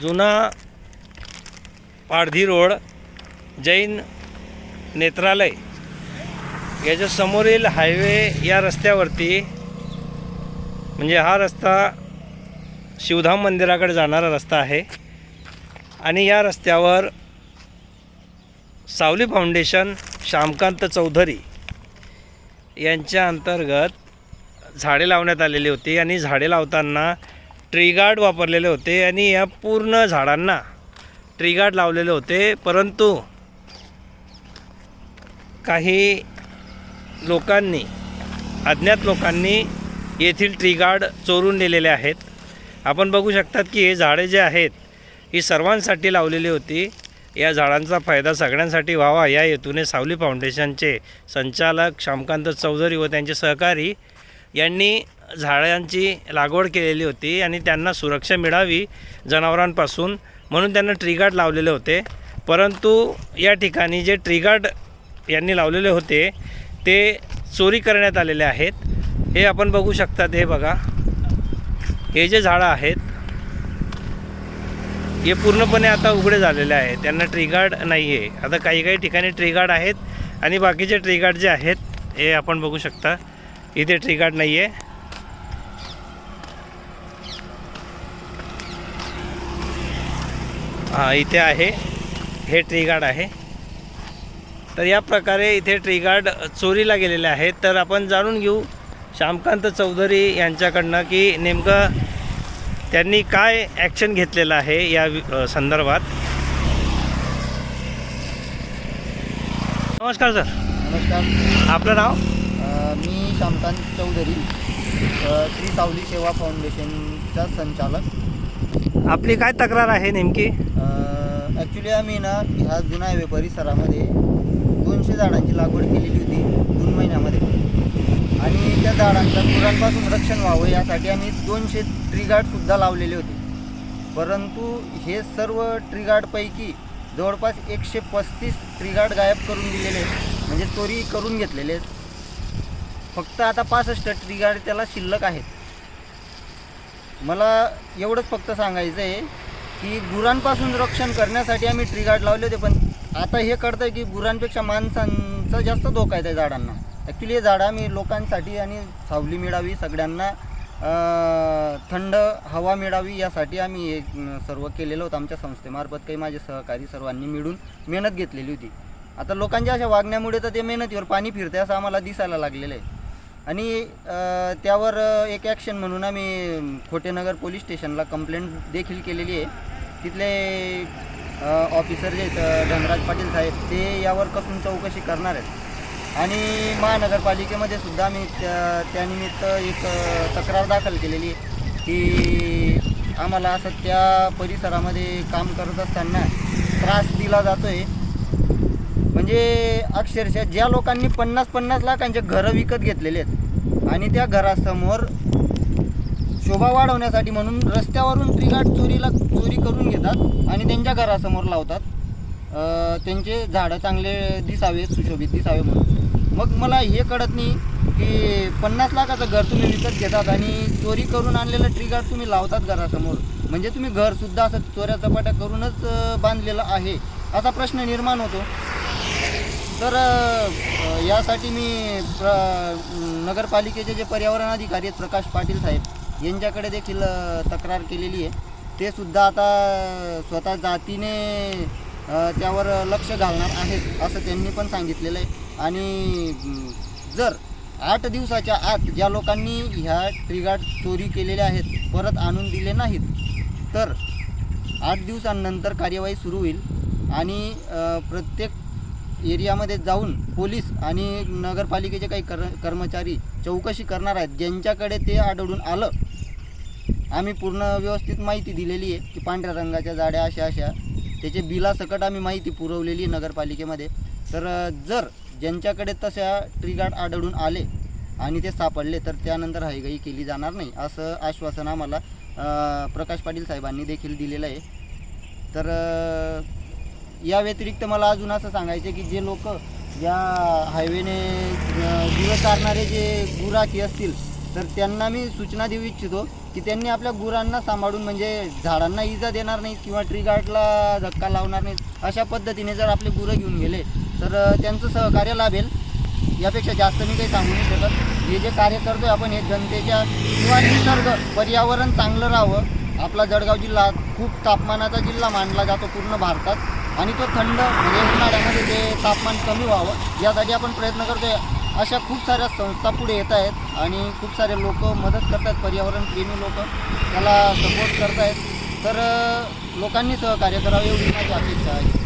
जुना पारधी रोड जैन नेत्रालय. याच्या समोरील हायवे या रस्त्यावरती म्हणजे हा रस्ता शिवधाम मंदिराकडे जाणारा रस्ता आहे. आणि या रस्त्यावर सावली फाउंडेशन श्यामकांत चौधरी यांच्या अंतर्गत झाडे लावण्यात आलेली होती. आणि झाडे लावताना ट्रीगार्ड वापरलेले होते आणि या पूर्ण झाडांना ट्रीगार्ड लावलेले होते. परंतु काही लोकांनी अज्ञात लोकांनी येथील ट्रीगार्ड चोरून नेलेले आहेत. आपण बघू शकतात की हे झाडे जे आहेत ही सर्वांसाठी लावलेली होती. या झाडांचा फायदा सगळ्यांसाठी व्हावा. या हेतूने सावली फाउंडेशनचे संचालक श्यामकांत चौधरी व त्यांचे सहकारी यांनी झाडांची लागवड केलेली होती आणि त्यांना सुरक्षा मिळावी जनावरांपासून म्हणून त्यांना ट्रीगार्ड लावलेले होते. परंतु या ठिकाणी जे ट्रीगार्ड यांनी लावलेले होते ते चोरी करण्यात आलेले आहेत. हे आपण बघू शकतात हे बघा. हे जे झाडं आहेत हे पूर्णपणे आता उघडे झालेले आहे त्यांना ट्रीगार्ड नाही आहे आता काही काही ठिकाणी ट्रीगार्ड आहेत आणि बाकीचे ट्रीगार्ड जे आहेत हे आपण बघू शकता. इथे ट्रीगार्ड नाही आहे इथे आहे. हे ट्रीगार्ड आहे. तर या प्रकारे इथे ट्रीगार्ड चोरीला गेलेले आहेत. तर आपण जाणून घेऊ श्यामकांत चौधरी यांच्याकडनं की नेमकं त्यांनी काय ॲक्शन घेतलेलं आहे या संदर्भात. नमस्कार सर नमस्कार. आपलं नाव? मी शामकांत चौधरी श्री सावली सेवा फाउंडेशनचा संचालक. आपली काय तक्रार आहे नेमकी? ॲक्च्युली आम्ही ना ह्या जुना हायवे परिसरामध्ये दोनशे झाडांची लागवड केलेली होती जून महिन्यामध्ये. आणि त्या झाडांचं गुरांपासून रक्षण व्हावं यासाठी आम्ही दोनशे ट्रीगार्डसुद्धा लावलेले होते. परंतु हे सर्व ट्रीगार्डपैकी जवळपास एकशे पस्तीस ट्रीगार्ड गायब करून दिलेले आहेत. म्हणजे चोरी करून घेतलेले आहेत. फक्त आता पासष्ट ट्रीगार्ड त्याला शिल्लक आहेत. मला एवढंच फक्त सांगायचं आहे की गुरांपासून रक्षण करण्यासाठी आम्ही ट्रीगार्ड लावले होते पण आता हे कळतं की गुरांपेक्षा माणसांचा जास्त धोका आहे त्या झाडांना. ॲक्च्युली हे झाडं आम्ही लोकांसाठी आणि सावली मिळावी सगळ्यांना थंड हवा मिळावी यासाठी आम्ही हे सर्व केलेलं होतं आमच्या संस्थेमार्फत. काही माझे सहकारी सर्वांनी मिळून मेहनत घेतलेली होती. आता लोकांच्या अशा वागण्यामुळे तर ते मेहनतीवर पाणी फिरते असं आम्हाला दिसायला लागलेलं आहे. आणि त्यावर एक ॲक्शन म्हणून आम्ही खोटेनगर पोलीस स्टेशनला कंप्लेंट देखील केलेली आहे. तिथले ऑफिसर जे आहेत धनराज पाटील साहेब ते यावर कसून चौकशी करणार आहेत. आणि महानगरपालिकेमध्ये सुद्धा आम्ही त्या त्यानिमित्त एक तक्रार दाखल केलेली आहे की आम्हाला असं त्या परिसरामध्ये काम करत असताना त्रास दिला जातो आहे म्हणजे अक्षरशः ज्या लोकांनी पन्नास पन्नास लाखांचे घरं विकत घेतलेले आहेत आणि त्या घरासमोर शोभा वाढवण्यासाठी म्हणून रस्त्यावरून ट्रिगार्ड चोरीला चोरी करून घेतात आणि त्यांच्या घरासमोर लावतात. त्यांचे झाडं चांगले दिसावे सुशोभित दिसावे म्हणून. मग मला हे कळत नाही की पन्नास लाखाचं घर तुम्ही विकत घेतात आणि चोरी करून आणलेलं ट्रिगार्ड तुम्ही लावतात घरासमोर. म्हणजे तुम्ही घरसुद्धा असं चोऱ्या चपाट्या करूनच बांधलेलं आहे असा प्रश्न निर्माण होतो. तर यासाठी मी प्र नगरपालिकेचे जे पर्यावरण अधिकारी आहेत प्रकाश पाटील साहेब यांच्याकडे देखील तक्रार केलेली आहे. ते सुद्धा आता स्वतः जातीने त्यावर लक्ष घालणार आहेत असं त्यांनी पण सांगितलेलं आहे. आणि जर आठ दिवसाच्या आत ज्या लोकांनी ह्या ट्रिगार्ड चोरी केलेल्या आहेत परत आणून दिले नाहीत तर आठ दिवसांनंतर कार्यवाही सुरू होईल. आणि प्रत्येक एरियामध्ये जाऊन पोलीस आणि नगरपालिकेचे काही कर कर्मचारी चौकशी करणार आहेत. ज्यांच्याकडे ते आढळून आलं आम्ही पूर्ण व्यवस्थित माहिती दिलेली आहे की पांढऱ्या रंगाच्या जाड्या अशा अशा. त्याचे बिलासकट आम्ही माहिती पुरवलेली आहे नगरपालिकेमध्ये. तर जर ज्यांच्याकडे तशा ट्रीगार्ड आढळून आले आणि ते सापडले तर त्यानंतर हायगाई केली जाणार नाही असं आश्वासन आम्हाला प्रकाश पाटील साहेबांनी देखील दिलेलं आहे. तर या व्यतिरिक्त मला अजून असं सांगायचं की जे लोक या हायवेने गुरं चारणारे चालणारे जे गुराखी असतील तर त्यांना मी सूचना देऊ इच्छितो की त्यांनी आपल्या गुरांना सांभाळून म्हणजे झाडांना इजा देणार नाहीत किंवा ट्री गार्डला धक्का लावणार नाहीत अशा पद्धतीने जर आपले गुरं घेऊन गेले तर त्यांचं सहकार्य लाभेल. यापेक्षा जास्त मी काही सांगू नाही शकत. हे जे कार्य करतोय आपण हे जनतेच्या किंवा निसर्ग पर्यावरण चांगलं राहावं. आपला जळगाव जिल्हा खूप तापमानाचा जिल्हा मानला जातो पूर्ण भारतात. आणि तो थंड म्हणजे उन्हाळ्यामध्ये ते तापमान कमी व्हावं यासाठी आपण प्रयत्न करतो आहे अशा खूप साऱ्या संस्था पुढे येत आहेत आणि खूप सारे लोक मदत करतात पर्यावरण प्रेमी लोक. त्याला सपोर्ट करत आहेत तर लोकांनी सहकार्य करावं एवढी माझी अपेक्षा आहे.